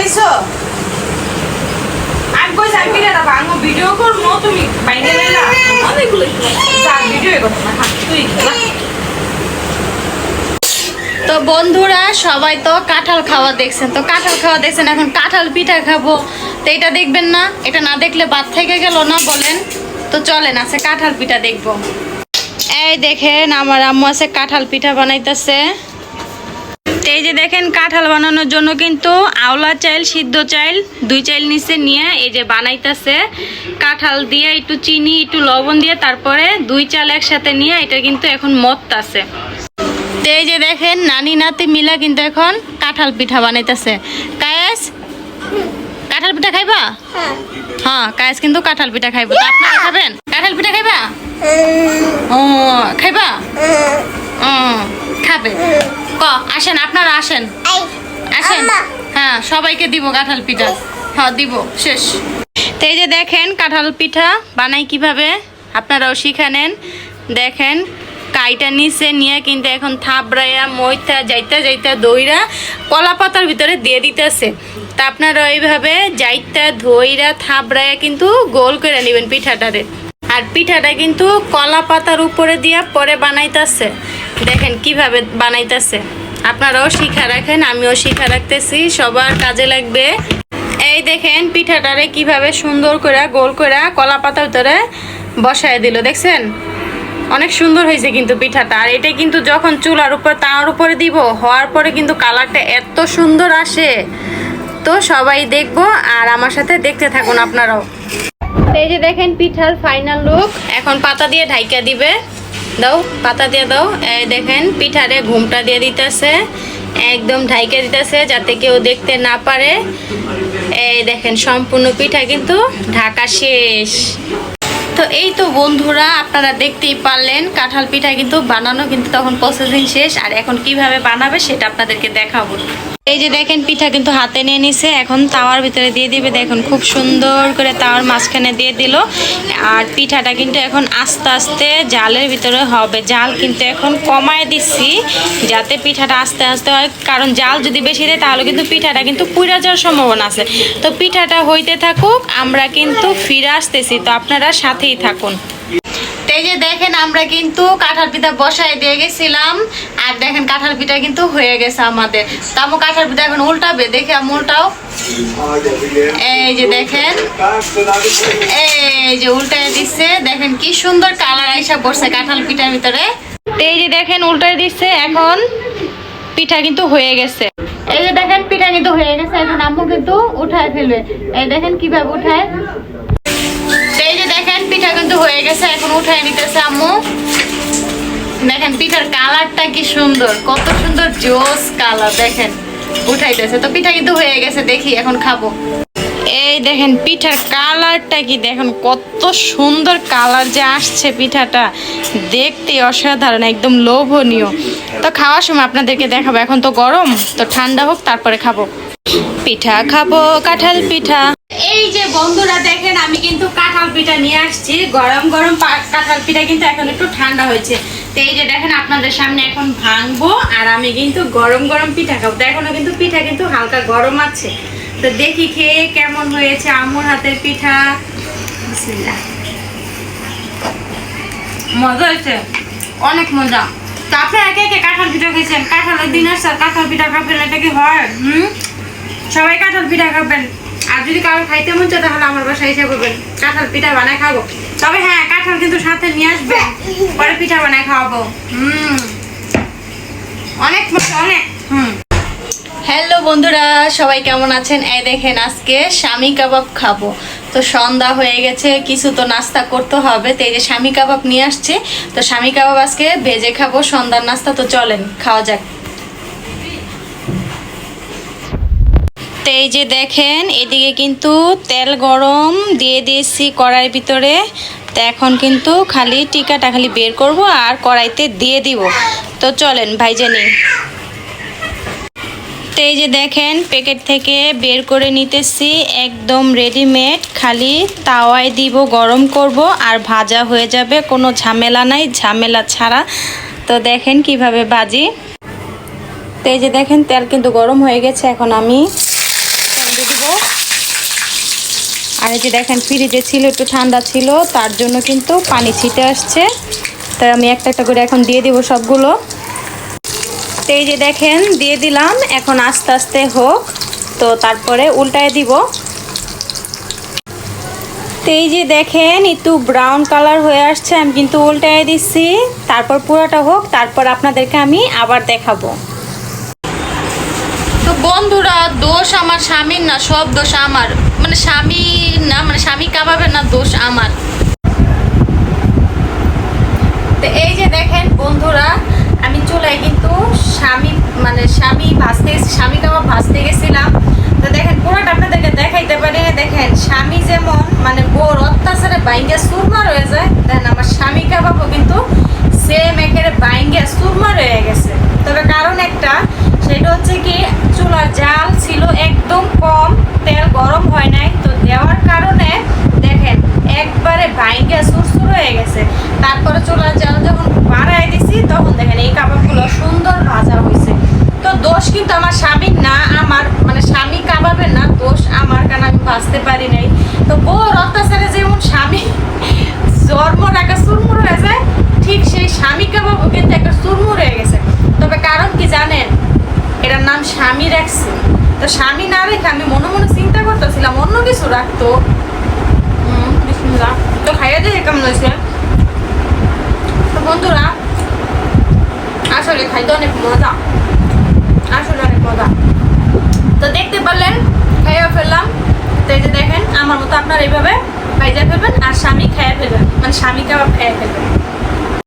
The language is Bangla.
লিছো আমি ভাঙো ভিডিও করব তুমি হ্যাঁ, তো বন্ধুরা সবাই তো কাঁঠাল খাওয়া দেখছেন। তো কাঁঠাল খাওয়া দেখছেন এখন কাঁঠাল পিঠা খাব। তো এটা দেখবেন না এটা না দেখলে বাদ থেকে গেল না বলেন। তো চলেন আছে কাঁঠাল পিঠা দেখব। এই দেখেন আমার আম্মু আছে কাঁঠাল পিঠা বানাইতেছে। তো এই যে দেখেন কাঁঠাল বানানোর জন্য কিন্তু আওলা চাইল সিদ্ধ চাইল দুই চাইল নিচে নিয়ে এই যে বানাইতেছে। কাঁঠাল দিয়ে একটু চিনি একটু লবণ দিয়ে তারপরে দুই চাল একসাথে নিয়ে এটা কিন্তু এখন মত্তাছে। তো এই যে দেখেন নানি নাতি মিলা কিন্তু এখন কাঁঠাল পিঠা বানাইতেছে। কায়েস কাঁঠাল পিঠা খাইবা? হ্যাঁ কায়েস কিন্তু কাঁঠাল পিঠা খাইবো। আপনারা খাবেন? কাঁঠাল পিঠা খাইবা? ও খাইবা? ও খাবে। ক আসেন আপনারা আসেন। আসেন। হ্যাঁ সবাইকে দিব কাঁঠাল পিঠা। হ্যাঁ দিব শেষ। তো এই যে দেখেন কাঁঠাল পিঠা বানাই কীভাবে আপনারাও শিখে নেন। দেখেন কাইটা নিচে নিয়ে কিন্তু এখন থাবড়াইয়া মইতা যাইতা যাইতা দইরা কলা পাতার ভিতরে দিয়ে দিতেছে। তা আপনারা ওইভাবে যাইতা ধইরা থাবড়াইয়া কিন্তু গোল করে নেবেন পিঠাটারে। আর পিঠাটা কিন্তু কলা পাতার উপরে দিয়া পরে বানাইতেছে। দেখেন কীভাবে বানাইতেছে। আপনারাও শিখা রাখেন, আমিও শিখা রাখতেছি, সবার কাজে লাগবে। এই দেখেন, পিঠাটারে কীভাবে সুন্দর করে, গোল করে কলা পাতার ভিতরে বসায় দিল, দেখছেন? অনেক সুন্দর হয়েছে কিন্তু পিঠাটা। আর এটা কিন্তু যখন চুলার উপর, তার উপরে দিব, হওয়ার পরে কিন্তু কালারটা এত সুন্দর আসে। তো সবাই দেখব, আর আমার সাথে দেখতে থাকুন আপনারাও। এই যে দেখেন, পিঠার ফাইনাল লুক এখন পাতা দিয়ে ঢাইকা দিবে। দাও, পাতা দিয়ে দাও। এই দেখেন, পিঠারে ঘুমটা দিয়ে দিতেছে, একদম ঢাইকে দিতেছে যাতে কেউ দেখতে না পারে। এই দেখেন, সম্পূর্ণ পিঠা কিন্তু ঢাকা শেষ। তো এই তো বন্ধুরা, আপনারা দেখতেই পারলেন, কাঁঠাল পিঠা কিন্তু বানানো কিন্তু তখন প্রসেসিং শেষ। আর এখন কীভাবে বানাবে সেটা আপনাদেরকে দেখাবো। এই যে দেখেন, পিঠা কিন্তু হাতে নিয়ে নিছে। এখন তাওয়ার ভিতরে দিয়ে দিবে। দেখুন, খুব সুন্দর করে তাওয়ার মাঝখানে দিয়ে দিল। আর পিঠাটা কিন্তু এখন আস্তে আস্তে জালের ভিতরে হবে। জাল কিন্তু এখন কমায় দিচ্ছি, যাতে পিঠাটা আস্তে আস্তে হয়। কারণ জাল যদি বেশি দেয়, তাহলে কিন্তু পিঠাটা কিন্তু পুড়ে যাওয়ার সম্ভাবনা আছে। তো পিঠাটা হইতে থাকুক, আমরা কিন্তু ফিরে আসতেছি। তো আপনারা সাথেই থাকুন। এই যে দেখেন, আমরা কিন্তু কাঁঠাল পিঠা বসায় দিয়ে গেছিলাম। আর দেখেন, কাঁঠাল পিঠা কিন্তু হয়ে গেছে আমাদের। তো আমার কাঁঠাল পিঠা এখন উল্টাবে, দেখে উল্টাও। এই যে দেখেন, এই যে উল্টায় দিচ্ছে। দেখেন কি সুন্দর কালার আইসা পড়ছে কাঁঠাল পিঠার ভিতরে। এই যে দেখেন, উল্টায় দিচ্ছে, এখন পিঠা কিন্তু হয়ে গেছে। এই যে দেখেন, পিঠা কিন্তু হয়ে গেছে, এখন আম্মু কিন্তু উঠায় ফেলবে। এই দেখেন কীভাবে উঠায়। কিন্তু হয়ে গেছে, এখন উঠায় নিতেছে আম্মু। দেখেন, পিঠার কালারটা কি সুন্দর, কত সুন্দর জোস কালার, দেখেন, উঠাইতেছে। তো পিঠা কিন্তু হয়ে গেছে, দেখি এখন খাব। এই দেখেন, পিঠার কালারটা কি, দেখেন, কত সুন্দর কালার যে আসছে পিঠাটা। দেখতে অসাধারণ, একদম লোভনীয়। তো খাওয়ার সময় আপনাদেরকে দেখাবো, এখন তো গরম, তো ঠান্ডা হোক, তারপরে খাব। পিঠা খাব, কাঁঠাল পিঠা। এই যে বন্ধুরা, দেখেন, আমি কিন্তু কাঁঠাল পিঠা নিয়ে আসছি। গরম গরম কাঁঠাল পিঠা কিন্তু এখন একটু ঠান্ডা হয়েছে। তো এই যে দেখেন, আপনাদের সামনে এখন ভাঙবো, আর আমি কিন্তু গরম গরম পিঠা খাব। তো এখনও কিন্তু পিঠা কিন্তু হালকা গরম আছে। তো দেখি খেয়ে কেমন হয়েছে আমুর হাতের পিঠা। বিসমিল্লাহ। মজা হয়েছে? অনেক মজা। তো আপনারা একে একে কাঁঠাল পিঠা খেয়েছেন কাঁঠালের দিন আসছে কাঁঠাল পিঠা খাবেন, এটা কি হয়? হুম? সবাই কাঁঠাল পিঠা খাবেন। আর যদি কারও খাইতে মন চায়, তাহলে আমার বাসায় এসে করবেন কাঁঠাল পিঠা বানায় খাব। তবে হ্যাঁ কাঁঠাল কিন্তু সাথে নিয়ে আসবে। পরে পিঠা বানায় খাওয়াবো। হুম। অনেক মজা, অনেক। হুম। হ্যালো বন্ধুরা, সবাই কেমন আছেন? এই দেখেন, আজকে স্বামী কাবাব খাব। তো সন্ধ্যা হয়ে গেছে, কিছু তো নাস্তা করতে হবে। তো এই যে স্বামী কাবাব নিয়ে আসছে। তো স্বামী কাবাব আজকে ভেজে খাব, সন্ধ্যার নাস্তা। তো চলেন, খাওয়া যাক। তো এই যে দেখেন, এদিকে কিন্তু তেল গরম দিয়ে দিয়েছি কড়াইয়ের ভিতরে। তো এখন কিন্তু খালি টিকাটা খালি বের করব আর কড়াইতে দিয়ে দিব। তো চলেন ভাইজে নিই তো এই যে দেখেন, প্যাকেট থেকে বের করে নিতেছি, একদম রেডিমেড খালি তাওয়ায় দিব, গরম করব আর ভাজা হয়ে যাবে, কোনো ঝামেলা নাই, ঝামেলা ছাড়া। তো দেখেন কীভাবে ভাজি। তো এই যে দেখেন, তেল কিন্তু গরম হয়ে গেছে, এখন আমি দিয়ে দিব। আর এই যে দেখেন, ফ্রিজে ছিল, একটু ঠান্ডা ছিল, তার জন্য কিন্তু পানি ছিটে আসছে। তাই আমি একটা একটা করে এখন দিয়ে দিব সবগুলো। তো এই যে দেখেন, দিয়ে দিলাম, এখন আস্তে আস্তে হোক। তো তারপরে উল্টায় দিব। তো এই যে দেখেন, একটু ব্রাউন কালার হয়ে আসছে, আমি কিন্তু উল্টায় দিচ্ছি। তারপর পুরোটা হোক, তারপর আপনাদেরকে আমি আবার দেখাবো। তো বন্ধুরা, দোষ আমার স্বামীর না, সব দোষ আমার। মানে স্বামী না মানে স্বামী কাবাবের না, দোষ আমার। তো এই যে দেখেন বন্ধুরা, আমি চুলায় কিন্তু স্বামী মানে স্বামী ভাজতে স্বামী কাবাব ভাজতে গেছিলাম। তো দেখেন, পুরোটা আপনাদেরকে দেখাইতে পারি। দেখেন, স্বামী যেমন মানে বোর অত্যাচারে বাইঙ্গে সুরমা রয়ে যায় দেখেন আমার স্বামী কাবাবও কিন্তু সেম একেবারে বাইঙ্গে সুরমা রয়ে গেছে। তবে কারণ একটা সেটা হচ্ছে কি, চুলার জাল ছিল একদম কম, তেল গরম হয় নাই। তো দেওয়ার কারণে দেখেন, একবারে বাইঙ্গে সুরসুর হয়ে গেছে। তারপরে চুলার জাল যখন বাড়াই দিছি, তখন দেখেন এই কাপড়গুলো সুন্দর ভাজা হয়েছে তো দোষ কিন্তু আমার স্বামীর না, আমার মানে স্বামী কাবাবের না দোষ আমার কারণ আমি ভাজতে পারি নাই তো বউ অত্যাচারে যেমন স্বামী জন্ম রাখা সুরমুর হয়ে যায় ঠিক সেই স্বামী কাবাবও কিন্তু একটা সুরমুর হয়ে গেছে তবে কারণ কি জানেন এটার নাম স্বামী রাখছি। তো স্বামী না রেখে আমি মনে মনে চিন্তা করতেছিলাম, অন্য কিছু রাখতো। তো খাইয়ে দিয়ে কেমন হয়েছে? তো বন্ধুরা, আসলে খাইতে অনেক মজা। আসলে অনেক মজা। তো দেখতে পারলেন, খাইয়ে ফেললাম। তো এই যে দেখেন, আমার মতো আপনারা এইভাবে খাইজা ফেলবেন আর স্বামী খাইয়া ফেলবেন। মানে স্বামী কাবাব খাইয়া ফেলবেন।